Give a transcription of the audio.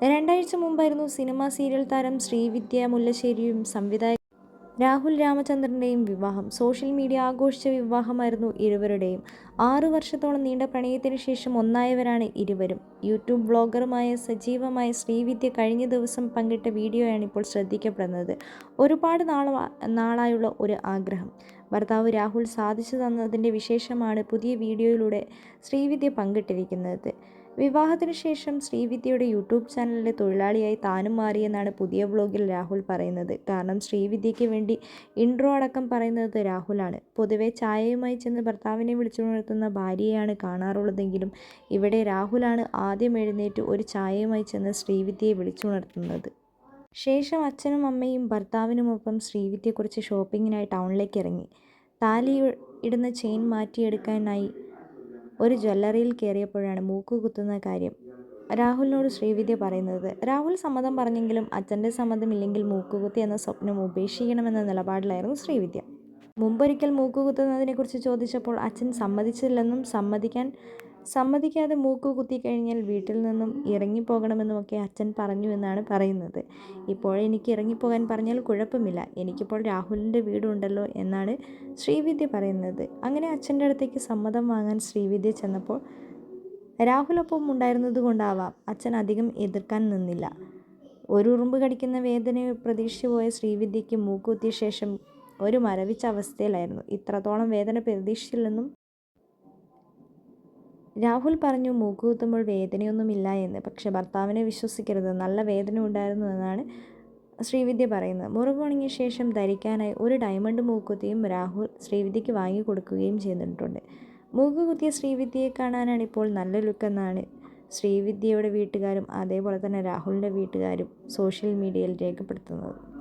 രണ്ടാഴ്ച മുമ്പായിരുന്നു cinema serial താരം ശ്രീവിദ്യ മുല്ലശ്ശേരിയും സംവിധായകൻ രാഹുൽ രാമചന്ദ്രന്റെയും വിവാഹം. സോഷ്യൽ മീഡിയ ആഘോഷിച്ച വിവാഹമായിരുന്നു ഇരുവരുടെയും. ആറു വർഷത്തോളം നീണ്ട പ്രണയത്തിന് ശേഷം ഒന്നായവരാണ് ഇരുവരും. യൂട്യൂബ് ബ്ലോഗറുമായ സജീവമായ ശ്രീവിദ്യ കഴിഞ്ഞ ദിവസം പങ്കിട്ട വീഡിയോയാണ് ഇപ്പോൾ ശ്രദ്ധിക്കപ്പെടുന്നത്. ഒരുപാട് നാള നാളായുള്ള ഒരു ആഗ്രഹം. ഭർത്താവ് രാഹുൽ സാധിച്ചു തന്നതിന്റെ വിശേഷമാണ് പുതിയ വീഡിയോയിലൂടെ ശ്രീവിദ്യ പങ്കിട്ടിരിക്കുന്നത്. വിവാഹത്തിന് ശേഷം ശ്രീവിദ്യയുടെ യൂട്യൂബ് ചാനലിലെ തൊഴിലാളിയായി താനും മാറിയെന്നാണ് പുതിയ വ്ലോഗിൽ രാഹുൽ പറയുന്നത്. കാരണം ശ്രീവിദ്യയ്ക്ക് വേണ്ടി ഇൻട്രോ അടക്കം പറയുന്നത് രാഹുലാണ്. പൊതുവെ ചായയുമായി ചെന്ന് ഭർത്താവിനെ വിളിച്ചുണർത്തുന്ന ഭാര്യയാണ് കാണാറുള്ളതെങ്കിലും ഇവിടെ രാഹുലാണ് ആദ്യം എഴുന്നേറ്റ് ഒരു ചായയുമായി ചെന്ന് ശ്രീവിദ്യയെ വിളിച്ചുണർത്തുന്നത് ശേഷം അച്ഛനും അമ്മയും ഭർത്താവിനുമൊപ്പം ശ്രീവിദ്യയെക്കുറിച്ച് കുറച്ച് ഷോപ്പിങ്ങിനായി ടൗണിലേക്ക് ഇറങ്ങി. താലി ഇടുന്ന ചെയിൻ മാറ്റിയെടുക്കാനായി ഒരു ജ്വല്ലറിയിൽ കയറിയപ്പോഴാണ് മൂക്ക് കുത്തുന്ന കാര്യം രാഹുലിനോട് ശ്രീവിദ്യ പറയുന്നത്. രാഹുൽ സമ്മതം പറഞ്ഞെങ്കിലും അച്ഛന്റെ സമ്മതമില്ലെങ്കിൽ മൂക്കുകുത്തി എന്ന സ്വപ്നം ഉപേക്ഷിക്കണമെന്ന നിലപാടിലായിരുന്നു ശ്രീവിദ്യ. മുമ്പൊരിക്കൽ മൂക്കുകുത്തുന്നതിനെക്കുറിച്ച് ചോദിച്ചപ്പോൾ അച്ഛൻ സമ്മതിച്ചില്ലെന്നും സമ്മതിക്കാൻ സമ്മതിക്കാതെ മൂക്ക് കുത്തിക്കഴിഞ്ഞാൽ വീട്ടിൽ നിന്നും ഇറങ്ങിപ്പോകണമെന്നുമൊക്കെ അച്ഛൻ പറഞ്ഞു എന്നാണ് പറയുന്നത്. ഇപ്പോൾ എനിക്ക് ഇറങ്ങിപ്പോകാൻ പറഞ്ഞാൽ കുഴപ്പമില്ല. എനിക്കിപ്പോൾ രാഹുലിന്റെ വീടുണ്ടല്ലോ എന്നാണ് ശ്രീവിദ്യ പറയുന്നത്. അങ്ങനെ അച്ഛന്റെ അടുത്തേക്ക് സമ്മതം വാങ്ങാൻ ശ്രീവിദ്യ ചെന്നപ്പോൾ രാഹുലൊപ്പം ഉണ്ടായിരുന്നത് കൊണ്ടാവാം. അച്ഛൻ അധികം എതിർക്കാൻ നിന്നില്ല. ഒരു ഉറുമ്പ് കടിക്കുന്ന വേദനയെ പ്രതീക്ഷിച്ചു പോയ ശ്രീവിദ്യയ്ക്ക് മൂക്കുത്തിയ ശേഷം ഒരു മരവിച്ച അവസ്ഥയിലായിരുന്നു. ഇത്രത്തോളം വേദന പ്രതീക്ഷിച്ചില്ലെന്നും രാഹുൽ പറഞ്ഞു മൂക്കുകുത്തുമ്പോൾ വേദനയൊന്നുമില്ല എന്ന്. പക്ഷേ ഭർത്താവിനെ വിശ്വസിക്കരുത്. നല്ല വേദന ഉണ്ടായിരുന്നു എന്നാണ് ശ്രീവിദ്യ പറയുന്നത്. മുറിവുണങ്ങിയ ശേഷം ധരിക്കാനായി ഒരു ഡയമണ്ട് മൂക്കുത്തിയും രാഹുൽ ശ്രീവിദ്യയ്ക്ക് വാങ്ങി കൊടുക്കുകയും ചെയ്തിട്ടുണ്ട്. മൂക്ക് കുത്തിയ ശ്രീവിദ്യയെ കാണാനാണ് ഇപ്പോൾ നല്ല ലുക്കെന്നാണ് ശ്രീവിദ്യയുടെ വീട്ടുകാരും അതേപോലെ തന്നെ രാഹുലിന്റെ വീട്ടുകാരും സോഷ്യൽ മീഡിയയിൽ രേഖപ്പെടുത്തുന്നത്.